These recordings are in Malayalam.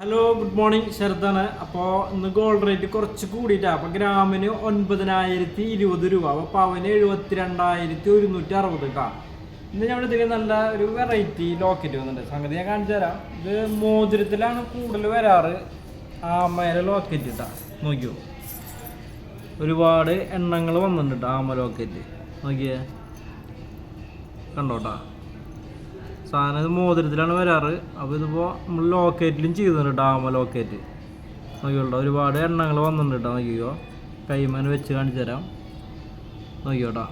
ഹലോ ഗുഡ് മോർണിംഗ് ശരത്താണ് അപ്പോൾ ഇന്ന് ഗോൾഡ് റേറ്റ് കുറച്ച് കൂടിയിട്ടാണ് അപ്പോൾ ഗ്രാമിന് ഒൻപതിനായിരത്തി ഇരുപത് രൂപ. അപ്പോൾ പവന് എഴുപത്തി രണ്ടായിരത്തി ഒരുന്നൂറ്റി അറുപത് കേട്ടോ ഇന്ന് ഞാൻ ഇതിൽ നല്ല ഒരു വെറൈറ്റി ലോക്കറ്റ് വന്നിട്ടുണ്ട്. സംഗതി ഞാൻ കാണിച്ചു തരാം. ഇത് മോതിരത്തിലാണ് കൂടുതൽ വരാറ്. ആമയിലെ ലോക്കറ്റ് ഇട്ടാ നോക്കിയോ? ഒരുപാട് എണ്ണങ്ങൾ വന്നിട്ടുണ്ട് ട്ടോ ആമ ലോക്കറ്റ് നോക്കിയേ? കണ്ടോട്ടാ? സാധനം ഇത് മോതിരത്തിലാണ് വരാറ്. അപ്പോൾ ഇതിപ്പോൾ നമ്മൾ ലോക്കേറ്റിലും ചെയ്തിട്ടുണ്ട് ഡാമ ലോക്കേറ്റ്. നോക്കിയോട്ടോ ഒരുപാട് എണ്ണങ്ങൾ വന്നിട്ടുണ്ട് കേട്ടോ നോക്കിയോ കൈമേന് വെച്ച് കാണിച്ചു തരാം. നോക്കിയോട്ടാ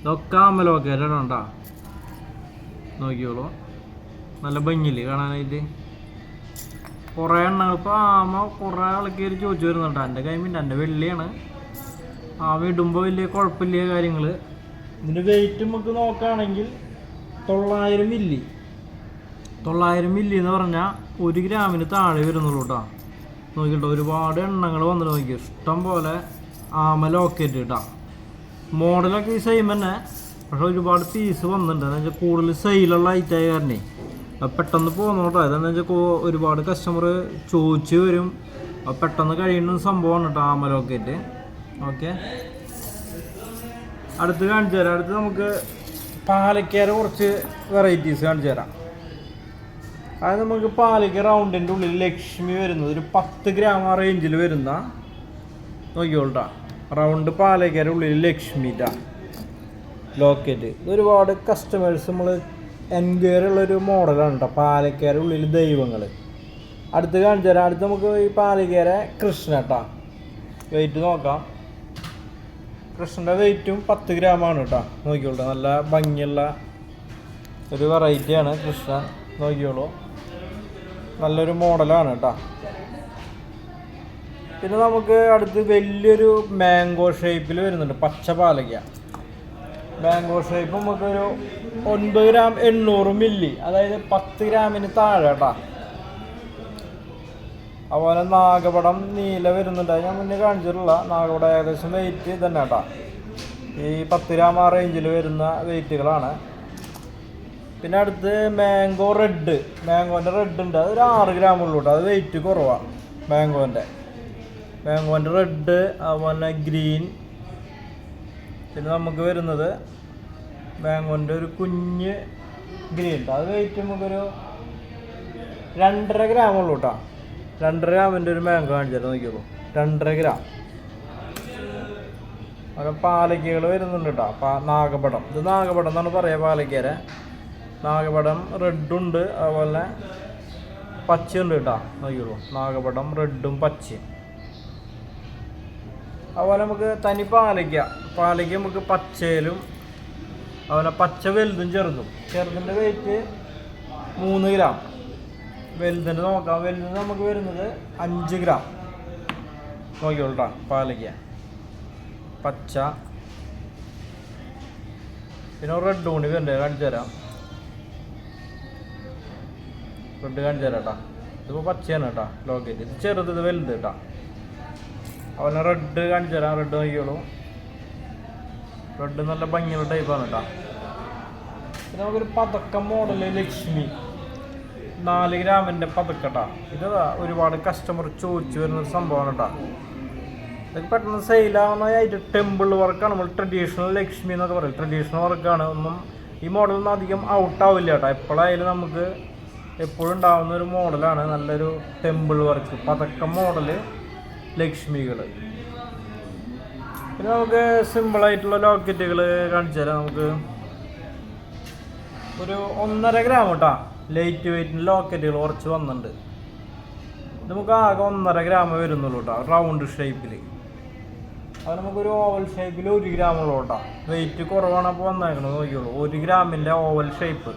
ഇതൊക്കെ ആമ ലോക്കേറ്റാണ് കേട്ടോ. നോക്കിയോളൂ നല്ല ഭംഗിയില്ലേ കാണാനായിട്ട്. കുറേ എണ്ണങ്ങൾ ഇപ്പോൾ ആമ കുറേ ആൾക്കാർ ചോദിച്ചു വരുന്നുണ്ട് എന്റെ കൈമിന്റെ എന്റെ വെള്ളിയാണ്. ആമ ഇടുമ്പോൾ വലിയ കുഴപ്പമില്ല കാര്യങ്ങൾ ഇതിന്റെ വെയിറ്റ് നമുക്ക് നോക്കുകയാണെങ്കിൽ തൊള്ളായിരം മില്ലി. തൊള്ളായിരം മില്ലി എന്ന് പറഞ്ഞാൽ ഒരു ഗ്രാമിന് താഴെ വരുന്നുള്ളൂ കേട്ടോ നോക്കിട്ടോ ഒരുപാട് എണ്ണങ്ങൾ വന്നിട്ട് നോക്കി. ഇഷ്ടം പോലെ ആമ ലോക്കറ്റ് കേട്ടോ മോഡലൊക്കെ ഈ സെയിം തന്നെ. പക്ഷെ ഒരുപാട് പീസ് വന്നിട്ടുണ്ട്. എന്ന് വെച്ചാൽ കൂടുതൽ സെയിലുള്ള ഐറ്റായ കാരണേ പെട്ടെന്ന് പോകുന്നോട്ടോ അതെന്ന് വെച്ചാൽ ഒരുപാട് കസ്റ്റമർ ചോദിച്ച് വരും. പെട്ടെന്ന് കഴിയുന്ന സംഭവമാണ് കേട്ടോ ആമ ലോക്കറ്റ് ഓക്കെ. അടുത്ത് കാണിച്ചു തരാം. അടുത്ത് നമുക്ക് പാലക്കാര കുറച്ച് വെറൈറ്റീസ് കാണിച്ചു തരാം. അത് നമുക്ക് പാലക്ക റൗണ്ടിന്റെ ഉള്ളിൽ ലക്ഷ്മി വരുന്നത് ഒരു പത്ത് ഗ്രാം ആ റേഞ്ചിൽ വരുന്ന നോക്കിയോട്ടാ റൗണ്ട് പാലക്കാര ഉള്ളിൽ ലക്ഷ്മി ട്ടാ ലോക്കറ്റ് ഒരുപാട് കസ്റ്റമേഴ്സ് നമ്മൾ എൻക്വയറി ഉള്ളൊരു മോഡലാണ് കേട്ടോ പാലക്കാര ഉള്ളിൽ ദൈവങ്ങൾ അടുത്ത് കാണിച്ചു തരാം. അടുത്ത് നമുക്ക് ഈ പാലക്കാര കൃഷ്ണ കേട്ടോ വെയിറ്റ് നോക്കാം. കൃഷ്ണന്റെ വെയിറ്റും പത്ത് ഗ്രാമാണ് കേട്ടോ നോക്കിക്കോളൂ നല്ല ഭംഗിയുള്ള ഒരു വെറൈറ്റിയാണ് കൃഷ്ണ. നോക്കിയോളൂ നല്ലൊരു മോഡലാണ് കേട്ടോ പിന്നെ നമുക്ക് അടുത്ത് വലിയൊരു മാംഗോ ഷേപ്പിൽ വരുന്നുണ്ട്. പച്ച പാലയ്ക്ക. മാംഗോ ഷേപ്പ് നമുക്കൊരു ഒൻപത് ഗ്രാം എണ്ണൂറ് മില്ലി അതായത് പത്ത് ഗ്രാമിന് താഴെ കേട്ടോ അതുപോലെ നാഗപടം നീല വരുന്നുണ്ട്. ഞാൻ മുന്നേ കാണിച്ചിട്ടുള്ള നാഗപടം ഏകദേശം വെയിറ്റ് തന്നെ കേട്ടോ. ഈ പത്ത് ഗ്രാം ആ റേഞ്ചിൽ വരുന്ന വെയിറ്റുകളാണ് പിന്നെ അടുത്ത് മാംഗോ റെഡ് മാംഗോന്റെ റെഡ് ഉണ്ട്. അതൊരു ആറ് ഗ്രാം ഉള്ളൂ കേട്ടോ. അത് വെയിറ്റ് കുറവാണ് മാംഗോന്റെ മാംഗോന്റെ റെഡ് അതുപോലെ ഗ്രീൻ പിന്നെ നമുക്ക് വരുന്നത് മാംഗോന്റെ ഒരു കുഞ്ഞ് ഗ്രീൻ ഉണ്ട് അത് വെയിറ്റ് നമുക്കൊരു രണ്ടര ഗ്രാം ഉള്ളൂ കേട്ടോ. രണ്ടര ഗ്രാമിന്റെ ഒരു മാങ്കോ കാണിച്ചാൽ നോക്കിയപ്പോൾ രണ്ടര ഗ്രാം അവിടെ പാലക്കകൾ വരുന്നുണ്ട് കേട്ടോ പാ നാഗപടം. ഇത് നാഗപടം എന്നാണ് പറയുക പാലക്കേരെ നാഗപടം റെഡുണ്ട് അതുപോലെ പച്ചയുണ്ട് കേട്ടോ നോക്കിയോളൂ നാഗപടം റെഡും പച്ചയും അതുപോലെ നമുക്ക് തനി പാലയ്ക്ക പാലയ്ക്ക നമുക്ക് പച്ചയിലും അതുപോലെ പച്ച വലുതും ചെറുതും. ചെറുതിന്റെ വെയിറ്റ് മൂന്ന് ഗ്രാം വലുതിന്റെ നോക്കാം. വലുത് നമുക്ക് വരുന്നത് അഞ്ച് ഗ്രാം. നോക്കിയോളൂ പാലയ്ക്ക. പച്ച. പിന്നെ റെഡ് കൂടി വരുന്നുണ്ട് കാണിച്ചു തരാം. റെഡ് കാണിച്ചു തരാം കേട്ടോ ഇതിപ്പോൾ പച്ചയാണ് കേട്ടോ ലോക്കറ്റ് ഇത് ചെറുത് ഇത് വലുത് കേട്ടോ. അതുപോലെ റെഡ് കാണിച്ചു തരാം റെഡ് നോക്കിയോളൂ റെഡ് നല്ല ഭംഗിയുള്ള ടൈപ്പാണ് കേട്ടോ. പിന്നെ നമുക്കൊരു പതക്കം മോഡൽ ലക്ഷ്മി. നാല് ഗ്രാമിന്റെ പതുക്കട്ടാ. ഇത് ഒരുപാട് കസ്റ്റമർ ചോദിച്ചു വരുന്ന ഒരു സംഭവമാണ് കേട്ടോ. ഇതൊക്കെ പെട്ടെന്ന് സെയിലാവുന്നതായിട്ട് ടെമ്പിൾ വർക്കാണ് നമ്മൾ ട്രഡീഷണൽ ലക്ഷ്മി എന്നൊക്കെ പറയും. ട്രഡീഷണൽ വർക്കാണ് ഒന്നും ഈ മോഡലൊന്നും അധികം ഔട്ട് ആവില്ല കേട്ടോ. എപ്പോഴായാലും നമുക്ക് എപ്പോഴും ഉണ്ടാവുന്ന ഒരു മോഡലാണ് നല്ലൊരു ടെമ്പിൾ വർക്ക് പതക്കം മോഡൽ ലക്ഷ്മികൾ പിന്നെ നമുക്ക് സിമ്പിളായിട്ടുള്ള ലോക്കറ്റുകൾ കാണിച്ചു തരാം നമുക്ക് ഒരു ഒന്നര ഗ്രാം കേട്ടോ ലൈറ്റ് വെയിറ്റിന് ലോക്കറ്റുകൾ കുറച്ച് വന്നിട്ടുണ്ട്. നമുക്ക് ആകെ ഒന്നര ഗ്രാം വരുന്നുള്ളൂ കേട്ടോ റൗണ്ട് ഷേപ്പിൽ അത് നമുക്കൊരു ഓവൽ ഷേപ്പിൽ ഒരു ഗ്രാം ഉള്ളൂ കേട്ടോ വെയിറ്റ് കുറവാണ് അപ്പോൾ വന്നേക്കണത് നോക്കിയുള്ളൂ ഒരു ഗ്രാമിന്റെ ഓവൽ ഷേപ്പ്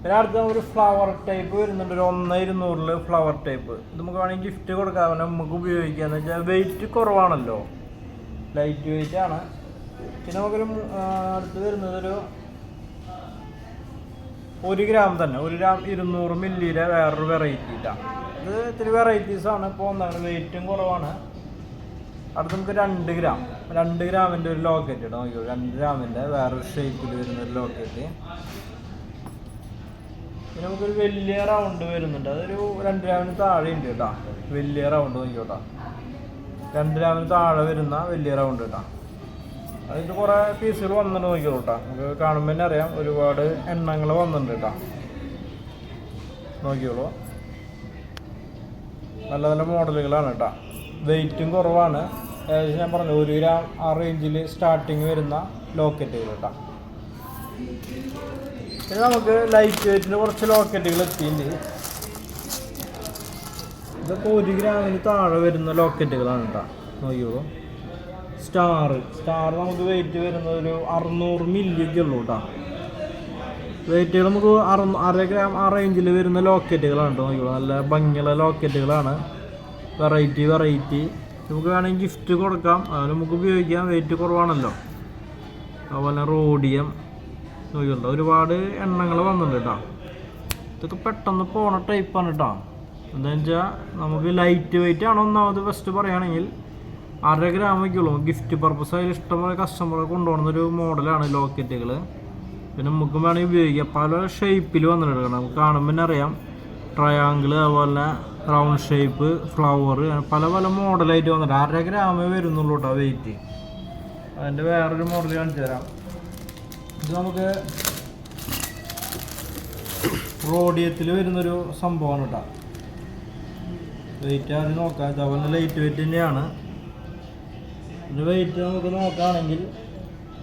പിന്നെ അടുത്ത ഒരു ഫ്ലവർ ടൈപ്പ് വരുന്നുണ്ട്. ഒരു ഒന്ന് ഇരുന്നൂറിൽ ഫ്ലവർ ടൈപ്പ് നമുക്ക് വേണമെങ്കിൽ ഗിഫ്റ്റ് കൊടുക്കാൻ നമുക്ക് ഉപയോഗിക്കാന്ന് വെച്ചാൽ വെയിറ്റ് കുറവാണല്ലോ. ലൈറ്റ് വെയിറ്റ് ആണ്. പിന്നെ നമുക്കൊരു അടുത്ത് വരുന്നത് ഒരു ഗ്രാം തന്നെ. ഒരു ഗ്രാം ഇരുന്നൂറ് മില്ലിയുടെ വേറൊരു വെറൈറ്റി ഇല്ല. ഇത് ഇത്തിരി ആണ്. ഇപ്പോൾ ഒന്നാണ് വെയിറ്റും കുറവാണ്. അടുത്ത് നമുക്ക് രണ്ട് ഗ്രാം. രണ്ട് ഗ്രാമിന്റെ ഒരു ലോക്കറ്റ് ഇടാം. നോക്കിയോ രണ്ട് ഗ്രാമിന്റെ വേറൊരു ഷേപ്പിൽ വരുന്ന ഒരു ലോക്കറ്റ് പിന്നെ നമുക്കൊരു വലിയ റൗണ്ട് വരുന്നുണ്ട്. അതൊരു രണ്ട് ഗ്രാമിന് താഴെ ഉണ്ട് കേട്ടോ. വലിയ റൗണ്ട് നോക്കിയോട്ടാ രണ്ട് ഗ്രാമിന് താഴെ വരുന്ന വലിയ റൗണ്ട് കേട്ടോ. അതിന്റെ കുറേ പീസുകൾ വന്നിട്ട് നോക്കിയോളൂ നമുക്ക് കാണുമ്പോൾ തന്നെ അറിയാം ഒരുപാട് എണ്ണങ്ങൾ വന്നിട്ടുണ്ട് കേട്ടോ. നോക്കിയോളൂ നല്ല നല്ല മോഡലുകളാണ് കേട്ടോ. വെയിറ്റും കുറവാണ്. ഏകദേശം ഞാൻ പറഞ്ഞു ഒരു ഗ്രാം ആ റേഞ്ചിൽ സ്റ്റാർട്ടിങ് വരുന്ന ലോക്കറ്റുകൾ കേട്ടോ. പിന്നെ നമുക്ക് ലൈറ്റ് വെയിറ്റിന് കുറച്ച് ലോക്കറ്റുകൾ എത്തിയിട്ടുണ്ട്. ഇതൊക്കെ ഒരു ഗ്രാമിന് താഴെ വരുന്ന ലോക്കറ്റുകളാണ് കേട്ടോ. നോക്കിയോളൂ സ്റ്റാർ സ്റ്റാർ നമുക്ക് വെയിറ്റ് വരുന്നത് ഒരു അറുന്നൂറ് മില്ലിയൊക്കെ ഉള്ളൂ കേട്ടോ വെയിറ്റുകൾ നമുക്ക് അറു അര ഗ്രാം ആ റേഞ്ചിൽ വരുന്ന ലോക്കറ്റുകളാണ് കേട്ടോ നോക്കിയോളൂ നല്ല ഭംഗിയുള്ള ലോക്കറ്റുകളാണ് വെറൈറ്റി വെറൈറ്റി നമുക്ക് വേണമെങ്കിൽ ഗിഫ്റ്റ് കൊടുക്കാം. അത് നമുക്ക് ഉപയോഗിക്കാം. വെയിറ്റ് കുറവാണല്ലോ. അതുപോലെ റോഡിയം നോക്കിയുണ്ടോ ഒരുപാട് എണ്ണങ്ങൾ വന്നിട്ടുണ്ട് കേട്ടോ ഇതൊക്കെ പെട്ടെന്ന് പോണ ടൈപ്പാണ് കേട്ടോ എന്താണെന്ന് വെച്ചാൽ നമുക്ക് ലൈറ്റ് വെയിറ്റ് ആണ് ഒന്നാമത് ഫസ്റ്റ് പറയുകയാണെങ്കിൽ അര ഗ്രാമൊക്കെയുള്ളൂ ഗിഫ്റ്റ് പർപ്പസ് അതിൽ ഇഷ്ടംപോലെ കസ്റ്റമറെ കൊണ്ടുപോകുന്ന ഒരു മോഡലാണ് ലോക്കറ്റുകൾ പിന്നെ നമുക്ക് വേണമെങ്കിൽ ഉപയോഗിക്കാം. പല ഷേപ്പിൽ വന്നിട്ടുണ്ട് നമുക്ക് കാണുമ്പോൾ തന്നെ അറിയാം. ട്രയാങ്കിൾ അതുപോലെ റൗണ്ട് ഷേപ്പ് ഫ്ലവർ പല പല മോഡലായിട്ട് വന്നിട്ട് അര ഗ്രാമേ വരുന്നുള്ളൂ കേട്ടോ വെയിറ്റ് അതിന്റെ വേറൊരു മോഡൽ കാണിച്ചു തരാം. ഇത് നമുക്ക് റോഡിയത്തിൽ വരുന്നൊരു സംഭവമാണ് കേട്ടോ. വെയിറ്റ് ആദ്യം നോക്കാം. ഇതേപോലെ ലൈറ്റ് വെയിറ്റ് തന്നെയാണ്. ഇതിന്റെ വെയിറ്റ് നമുക്ക് നോക്കുകയാണെങ്കിൽ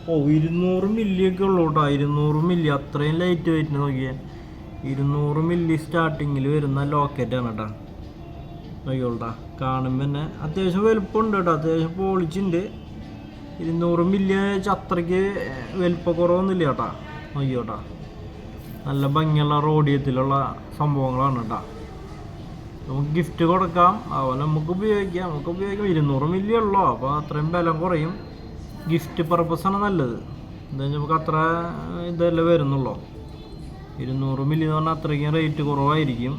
ഓ ഇരുന്നൂറ് മില്ലി ഒക്കെ ഉള്ളൂ കേട്ടോ ഇരുന്നൂറ് മില്ലി അത്രയും ലൈറ്റ് വെയിറ്റ് നോക്കിയാൽ ഇരുന്നൂറ് മില്ലി സ്റ്റാർട്ടിങ്ങിൽ വരുന്ന ലോക്കറ്റാണ് കേട്ടോ നോക്കിയോട്ടാ കാണുമ്പോൾ തന്നെ അത്യാവശ്യം വലുപ്പമുണ്ട് കേട്ടോ അത്യാവശ്യം പോളിച്ചുണ്ട് ഇരുന്നൂറ് മില്ലി അത്രയ്ക്ക് വലുപ്പക്കുറവൊന്നുമില്ല കേട്ടോ നോക്കിയോട്ടാ നല്ല ഭംഗിയുള്ള റോഡിയത്തിലുള്ള സംഭവങ്ങളാണ് കേട്ടോ നമുക്ക് ഗിഫ്റ്റ് കൊടുക്കാം. അതുപോലെ നമുക്ക് ഉപയോഗിക്കാം. നമുക്ക് ഉപയോഗിക്കാം. ഇരുന്നൂറ് മില്ലി ഉള്ളൂ? അപ്പോൾ അത്രയും ബലം കുറയും. ഗിഫ്റ്റ് പർപ്പസാണ് നല്ലത്. എന്താ നമുക്ക് അത്ര ഇതല്ലേ വരുന്നുള്ളൂ? ഇരുന്നൂറ് മില്ലി എന്ന് പറഞ്ഞാൽ അത്രയ്ക്കും റേറ്റ് കുറവായിരിക്കും.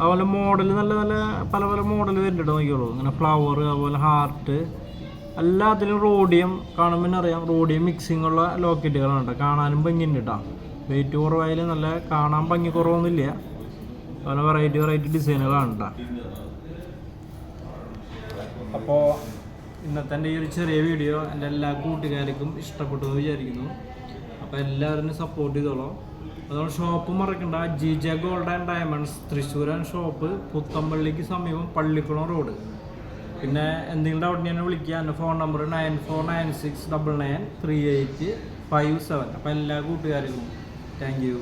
അതുപോലെ മോഡൽ നല്ല നല്ല പല പല മോഡൽ വരുന്നുണ്ട് നോക്കിയോളൂ ഇങ്ങനെ ഫ്ലവർ അതുപോലെ ഹാർട്ട് എല്ലാത്തിലും റോഡിയം കാണുമ്പോൾ അറിയാം. റോഡിയം മിക്സിംഗ് ഉള്ള ലോക്കറ്റുകളാണ് കേട്ടോ. കാണാനും ഭംഗിയുണ്ട് കേട്ടോ. വെയിറ്റ് കുറവായാലും നല്ല കാണാൻ ഭംഗി കുറവൊന്നുമില്ല. പല വെറൈറ്റി വെറൈറ്റി ഡിസൈനുകളാണ് അപ്പോൾ ഇന്നത്തെ എന്റെ ഈ ഒരു ചെറിയ വീഡിയോ എന്റെ എല്ലാ കൂട്ടുകാർക്കും ഇഷ്ടപ്പെട്ടു എന്ന് വിചാരിക്കുന്നു. അപ്പോൾ എല്ലാവരും സപ്പോർട്ട് ചെയ്തോളൂ. അതുകൊണ്ട് ഷോപ്പ് മറക്കണ്ട. G J gold and diamonds തൃശ്ശൂരാൻ shop പുത്തമ്പള്ളിക്ക് സമീപം പള്ളിക്കുളം റോഡ് പിന്നെ എന്തെങ്കിലും ഡൗട്ട് ഞാൻ വിളിക്കുക എന്റെ phone number nine four nine six double nine three eight five seven അപ്പോൾ എല്ലാ കൂട്ടുകാർക്കും താങ്ക് യു